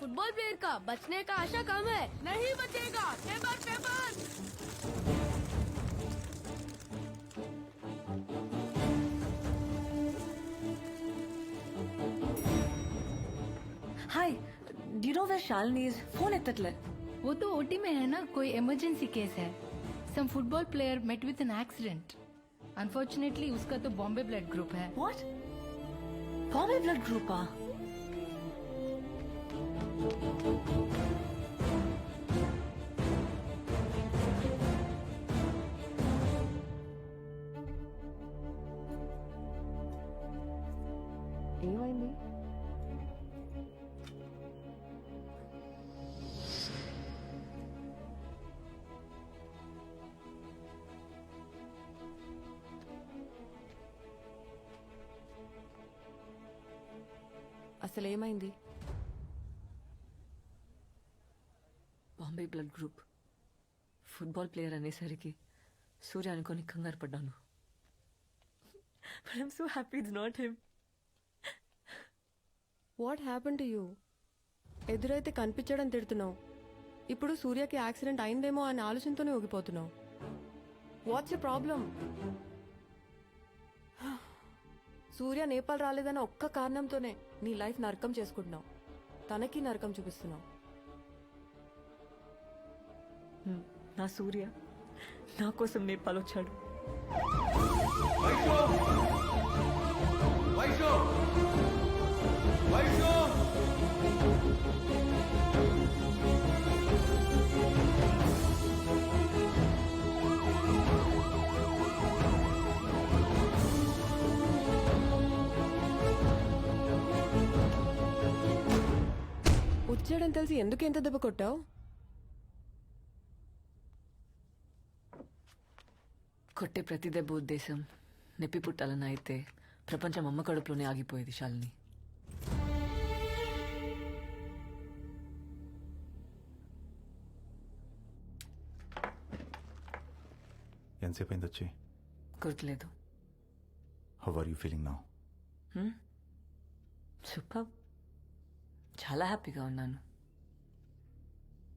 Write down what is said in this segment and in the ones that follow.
Football player का बचने का आशा कम है। नहीं बचेगा। Paper paper hi do know where where is phone Phone at वो तो ओटी में है ना कोई इमरजेंसी केस है। Some football player met with an accident unfortunately उसका तो बॉम्बे ब्लड ग्रुप है। व्हाट बॉम्बे ब्लड ग्रुप आ ఏమైంది Bombay blood group football player అనేసరికి సూర్య అనుకొని కంగారు పడ్డాను. I'm so happy it's not him what happen to you ఎదురైతే కనిపించడం తిడుతున్నావు. ఇప్పుడు సూర్యకి యాక్సిడెంట్ అయిందేమో అనే ఆలోచనతోనే ఊగిపోతున్నావు. What's a problem Surya Nepal రాలేదన్న ఒక్క కారణంతోనే నీ లైఫ్ నరకం చేసుకుంటున్నావు. తనకి నరకం చూపిస్తున్నావు. నా సూర్య నా కోసం నేపాల్ వచ్చాడు. వచ్చాడని తెలిసి ఎందుకు ఎంత దెబ్బ కొట్టావు? ప్రతి దెబ్బ ఉద్దేశం. నొప్పి పుట్టాలని అయితే ప్రపంచం అమ్మ కడుపులోనే ఆగిపోయేది శాలిని. ఎంతసేపు అయింది వచ్చి గుర్తులేదు how are you feeling now super. చాలా హ్యాపీగా ఉన్నాను.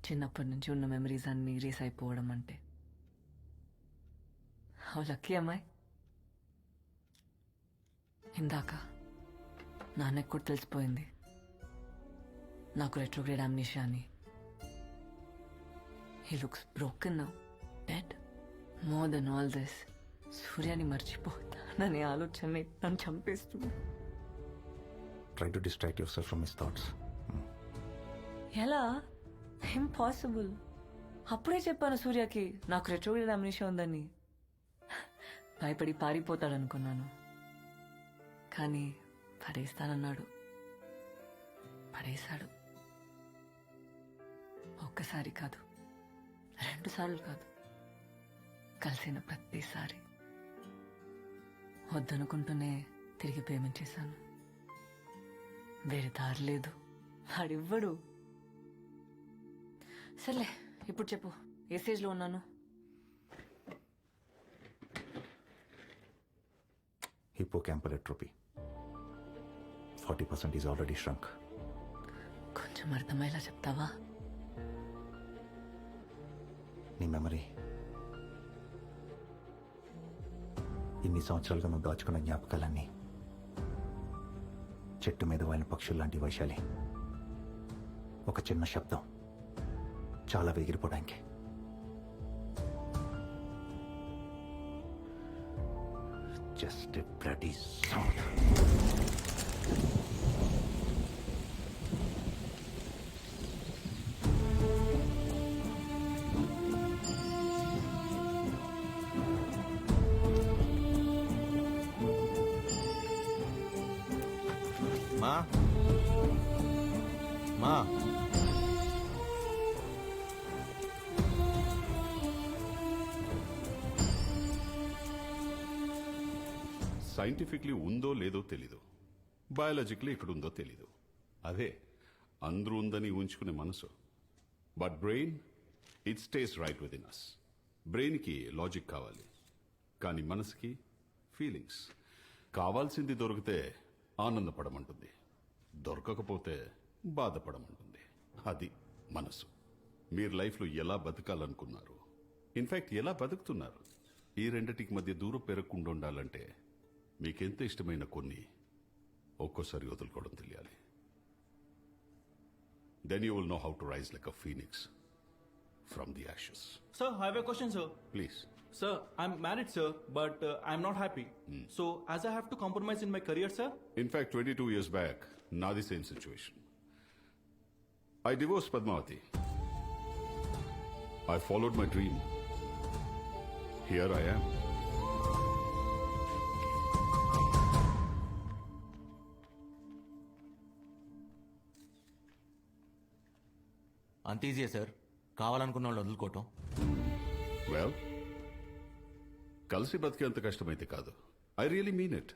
చిన్నప్పటి నుంచి ఉన్న మెమరీస్ అన్ని రేస్ అయిపోవడం అంటే. హౌ లక్కీ అమ్మాయి ఇందాక నాన్నకు కూడా తెలిసిపోయింది నాకు రెట్రోగ్రేడ్ అమ్నిషియా అని he looks broken now dead more than all this సూర్యాని మర్చిపోతాననే ఆలోచన నన్ను చంపేస్తుంది try to distract yourself from his thoughts ఎలా ఇంపాసిబుల్ అప్పుడే చెప్పాను సూర్యకి నాకు రెట్రోగ్రేడ్ అమ్నిషా ఉందని భయపడి పారిపోతాడనుకున్నాను. కానీ పడేస్తానన్నాడు. పడేశాడు. ఒక్కసారి కాదు రెండు సార్లు కాదు. కలిసిన ప్రతిసారి. వద్దనుకుంటూనే తిరిగి పేమెంట్ చేశాను. వేరే దారి లేదు. వాడివ్వడు. సర్లే ఇప్పుడు చెప్పు ఏ స్టేజ్లో ఉన్నాను? Campal atrophy forty percent is already shrunk. కొంచెం అర్థమయ్యేలా చెప్తావా? నీ మెమరీ ఇన్ని సంవత్సరాలుగా నువ్వు దాచుకున్న జ్ఞాపకాలన్నీ చెట్టు మీద వాలిన పక్షులు లాంటి వైశాలి. ఒక చిన్న శబ్దం చాలా వెగిరిపోవడానికి జస్ట్ బ్లడీ సైంటిఫిక్లీ ఉందో లేదో తెలీదు. బయాలజిక్లీ ఇక్కడ ఉందో తెలీదు. అదే అందరూ ఉందని ఉంచుకునే మనసు. But brain it stays right within us బ్రెయిన్కి లాజిక్ కావాలి. కానీ మనసుకి ఫీలింగ్స్ కావాల్సింది దొరికితే ఆనందపడమంటుంది. దొరకకపోతే బాధపడమంటుంది. అది మనసు. మీరు లైఫ్లో ఎలా బతకాలనుకున్నారు? ఇన్ఫాక్ట్ ఎలా బతుకుతున్నారు? ఈ రెండిటికి మధ్య దూరం పెరగకుండా ఉండాలంటే మీకెంత ఇష్టమైన కొన్ని ఒక్కోసారి వదులుకోవడం తెలియాలి. Then you will know how to rise like a phoenix from the ashes Sir, I have a question, sir. Please Sir, I'm married, sir, but uh, I'm not happy. So, as I have to compromise in my career, sir, in fact twenty two years back నాది same situation I divorce Padmavathi I followed my dream here I am అంత ఈజీయే sir కావాలనుకున్న వాళ్ళు వదులుకోవటం. Well కలిసి బతికేంత కష్టమైతే కాదు. I really mean it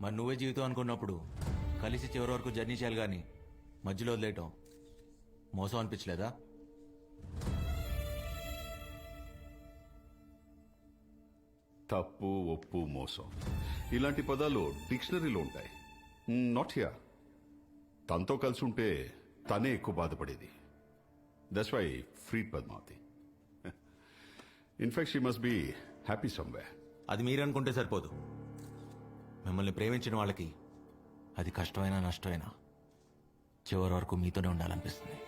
మరి నువ్వే జీవితం అనుకున్నప్పుడు కలిసి చివరి వరకు జర్నీ చేయాలి కానీ మధ్యలో వదిలేయటం మోసం అనిపించలేదా? తప్పు ఒప్పు మోసం. ఇలాంటి పదాలు డిక్షనరీలో ఉంటాయి. నాట్ హియర్ తనతో కలిసి ఉంటే తనే ఎక్కువ బాధపడేది. That's why freed Padmavathi in fact she must be happy someway అది మీరు అనుకుంటే సరిపోదు. మిమ్మల్ని ప్రేమించిన వాళ్ళకి అది కష్టమైనా నష్టమైనా చివరి వరకు మీతోనే ఉండాలనిపిస్తుంది.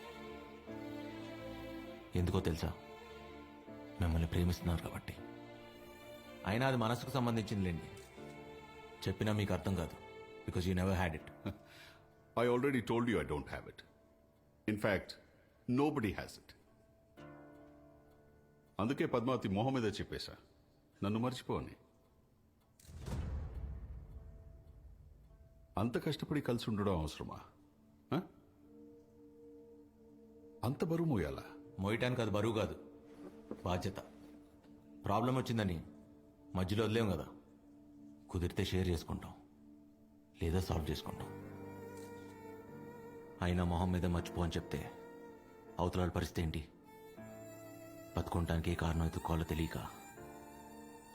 ఎందుకో తెలుసా? మిమ్మల్ని ప్రేమిస్తున్నారు కాబట్టి. అయినా అది మనసుకు సంబంధించింది లేండి చెప్పినా మీకు అర్థం కాదు. Because you never had it I already told you I don't have it in fact no nobody has it అందుకే పద్మావతి మొహం మీద చెప్పేశా. నన్ను మర్చిపోని. అంత కష్టపడి కలిసి ఉండడం అవసరమా? అంత బరువు మోయాలా? మోయటానికి అది బరువు కాదు. బాధ్యత. ప్రాబ్లం వచ్చిందని మధ్యలో వదిలేం కదా. కుదిరితే షేర్ చేసుకుంటాం. లేదా సాల్వ్ చేసుకుంటాం. అయినా మొహం మీద మర్చిపో అని చెప్తే అవతలాల పరిస్థితి ఏంటి? బతుకుంటానికి ఏ కారణం ఎత్తుకోవాలో తెలియక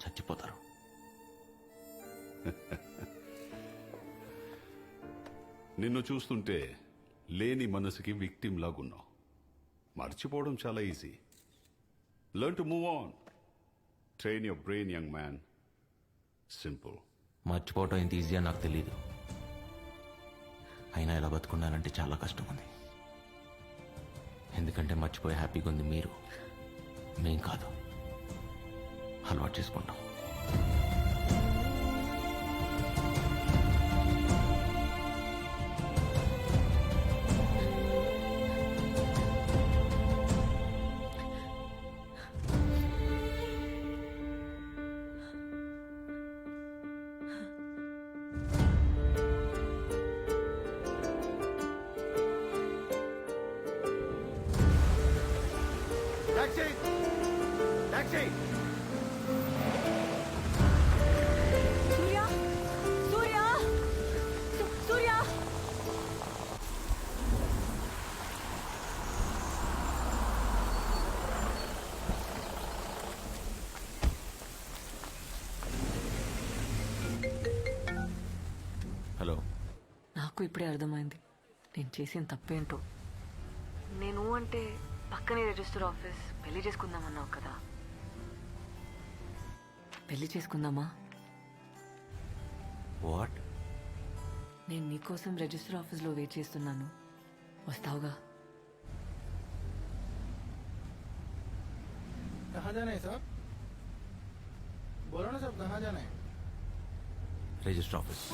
చచ్చిపోతారు. నిన్ను చూస్తుంటే లేని మనసుకి విక్టిమ్ లాగున్నావు. మర్చిపోవడం చాలా easy learn to move on train your brain young man simple మర్చిపోవటం ఎంత ఈజీ అని నాకు తెలియదు అయినా ఇలా బతుకున్నానంటే చాలా కష్టం ఉంది. ఎందుకంటే మర్చిపోయి హ్యాపీగా ఉంది మీరు. మేం కాదు. అలవాటు చేసుకుంటాం. హలో. నాకు ఇప్పుడే అర్థమైంది. నేను చేసిన తప్పేంటో. నేను అంటే పక్కనే రిజిస్టర్ ఆఫీస్ పెళ్లి చేసుకుందామన్నావు కదా పెళ్లి చేసుకుందామా వాట్ నేను నీకోసం రిజిస్టర్ ఆఫీస్లో వెయిట్ చేస్తున్నాను వస్తావుగా कहाँ जाना है साहब बोलो ना साहब कहाँ जाना है రిజిస్టర్ ఆఫీస్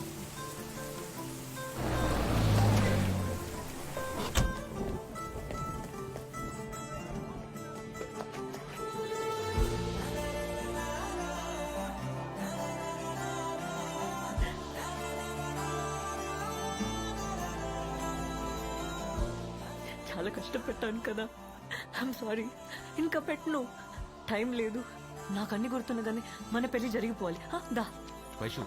చాలా కష్టపెట్టాను కదా. ఐఎమ్ సారీ ఇంకా పెట్టను. టైం లేదు. నాకు అన్ని గుర్తున్నదని మన పెళ్ళి జరిగిపోవాలి. హా, దా. వైషు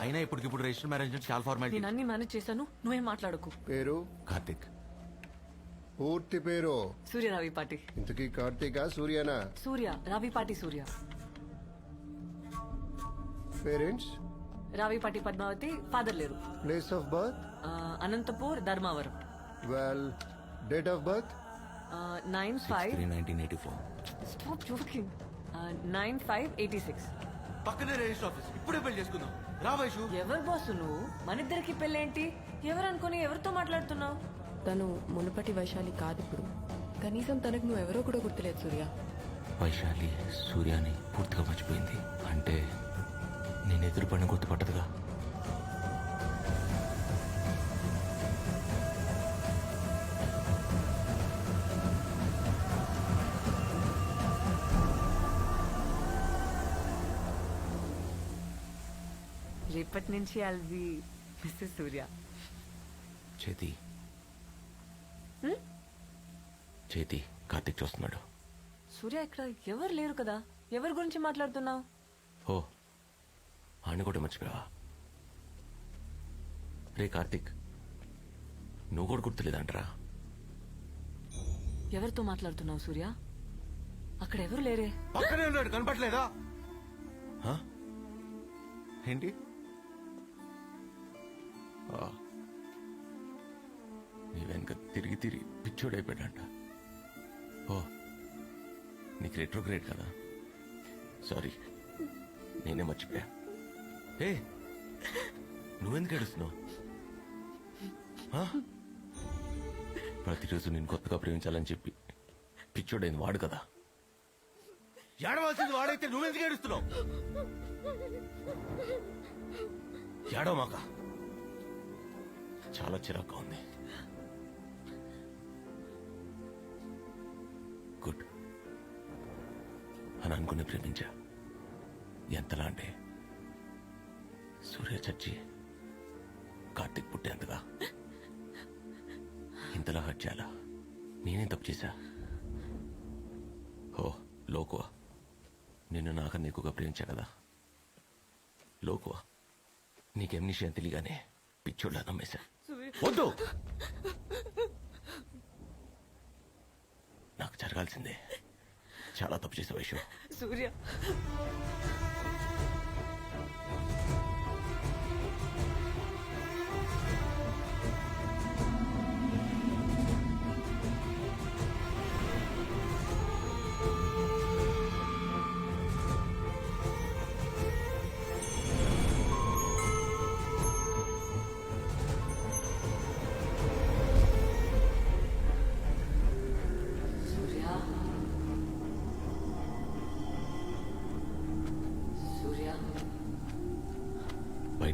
అయినా ఇప్పటికిప్పుడు రిజిస్టర్ మ్యారేజ్ అంటే చాలా ఫార్మాలిటీ నేను అన్ని మేనేజ్ చేశాను. నువ్వేం మాట్లాడకు. పేరు? కార్తిక్. పూర్తి పేరు? సూర్య రావిపాటి ఇంతకీ కార్తీక సూర్యనా? సూర్య రావిపాటి సూర్య. పేరెంట్స్? రావిపాటి పద్మావతి ఫాదర్ లేరు. Place of birth? ఆ, Anantapur Dharmavaram. Well, date of birth? Nine five three nineteen eighty four stop joking nine five eighty six పక్కనే రిజిస్టర్ ఆఫీస్ ఇప్పుడే పెళ్ళి చేసుకుందాం. రా వైషు. ఎవరు బాసు నువ్వు? మన ఇద్దరికి పెళ్ళేంటి? ఎవరు అనుకుని ఎవరితో మాట్లాడుతున్నావు? తను మునుపటి వైశాలి కాదు ఇప్పుడు కనీసం తనకు నువ్వు ఎవరో కూడా గుర్తులేదు సూర్య. వైశాలి సూర్యాని పూర్తిగా మర్చిపోయింది. అంటే నేను ఎదురుపడిన గుర్తుపట్టదుగా నుంచి ఐల్ బి మిస్సెస్ సూర్య. చేతి. చేతి కార్తిక్ చూస్తున్నాడు. సూర్య ఇక్కడ ఎవరు లేరు కదా? ఎవరి గురించి మాట్లాడుతున్నావు? ఓ ఆయన కూడా మర్చిపోయావా? రే కార్తిక్ నువ్వు కూడా గుర్తులేదంటరా? ఎవరితో మాట్లాడుతున్నావు సూర్య? అక్కడ ఎవరు లేరే? పక్కనే ఉన్నాడు కనపట్లేదా ఏంటి. నీ వెనక తిరిగి తిరిగి పిచ్చోడైపోయాడంట ఓ నీకు రెట్రోగ్రేడ్ కదా? సారీ నేనే మర్చిపోయా. ఏ నువ్వెందుకు ఏడుస్తున్నావు? ప్రతిరోజు నేను కొత్తగా ప్రేమించాలని చెప్పి పిచ్చోడైంది వాడు కదా. ఏడవలసింది వాడైతే నువ్వెందుకు ఏడుస్తున్నావు? ఏడవమాక. చాలా చిరాకు ఉంది. గుడ్. అని అనుకుని ప్రేమించా. ఎంతలా అంటే సూర్య చచ్చి కార్తిక్ పుట్టేంతగా. ఇంతలా హట్ చేయాలా? నేనేం తప్పు చేశా? ఓ లోకువా. నిన్ను నాకన్నా ఎక్కువగా ప్రేమించా కదా. లోకువా. నీకేం నిషయం తెలియగానే పిచ్చోళ్ళ నమ్మేశా. వద్దు. నాకు జరగాల్సిందే. చాలా తప్పు చేసే విషయం సూర్య సూర్య.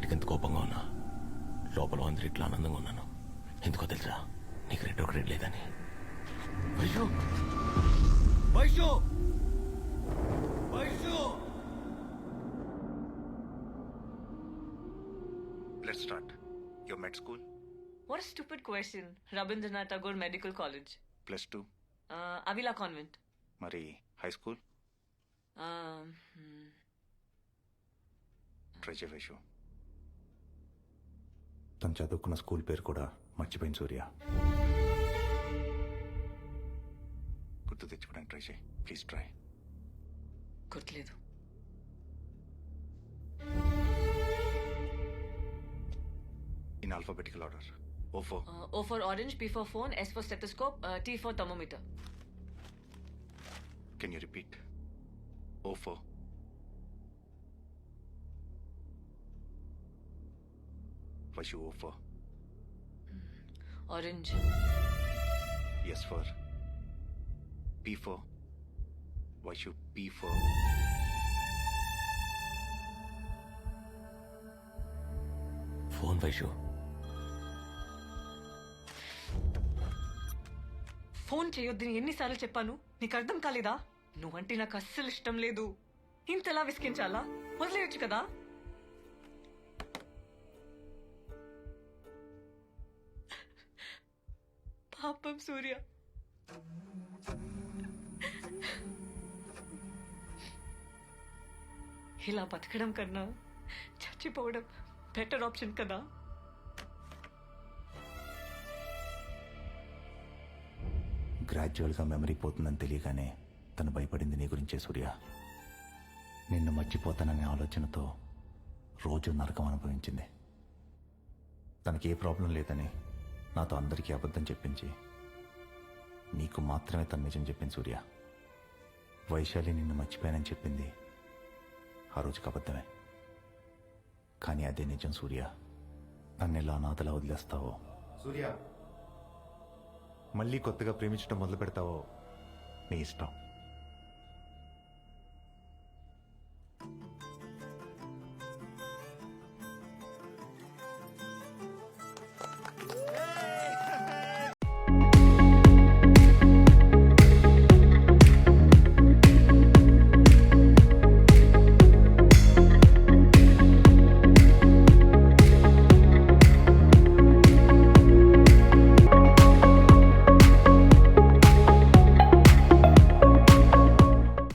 బయటకు ఎంత కోపంగా ఉన్నా? లోపల అందరు ఇట్లా ఆనందంగా ఉన్నాను. ఎందుకో తెలుసా? నీకు రెండో గ్రేడ్ లేదని Vaishu! Vaishu! Vaishu! Let start your med school what stupid question Rabindranath Tagore medical college plus two Avila convent మరి హై స్కూల్ ట్రై తను చదువుకున్న స్కూల్ పేరు కూడా మర్చిపోయింది సూర్య. గుర్తు తెచ్చుకోవడానికి ట్రై చేయి. Please try. గుర్తులేదు. In alphabetical order O for o for orange, P for phone, S for stethoscope, uh, T for thermometer. Can you repeat O for Vashu O for Orange. S for P for Vashu P for phone Vaishu phone చేయొద్దని ఎన్నిసార్లు చెప్పాను? నీకు అర్థం కాలేదా? నువ్వంటే నాకు అస్సలు ఇష్టం లేదు. ఇంతలా విసికించాలా వదిలేయొచ్చు కదా? పాపం సూర్య. ఇలా బతకడం కన్నా చచ్చిపోవడం బెటర్ ఆప్షన్ కదా. గ్రాడ్యువల్గా మెమరీ పోతుందని తెలియగానే తను భయపడింది నీ గురించే సూర్య. నిన్ను మర్చిపోతాననే ఆలోచనతో రోజు నరకం అనుభవించింది. తనకి ఏ ప్రాబ్లం లేదని నాతో అందరికీ అబద్ధం చెప్పించి నీకు మాత్రమే తన నిజం చెప్పింది సూర్య. వైశాలి నిన్ను మర్చిపోయానని చెప్పింది ఆ రోజుకి అబద్ధమే. కానీ అదే నిజం సూర్య. నన్ను ఎలా అనాథలా వదిలేస్తావో. సూర్య. మళ్ళీ కొత్తగా ప్రేమించడం మొదలు పెడతావో నీ ఇష్టం.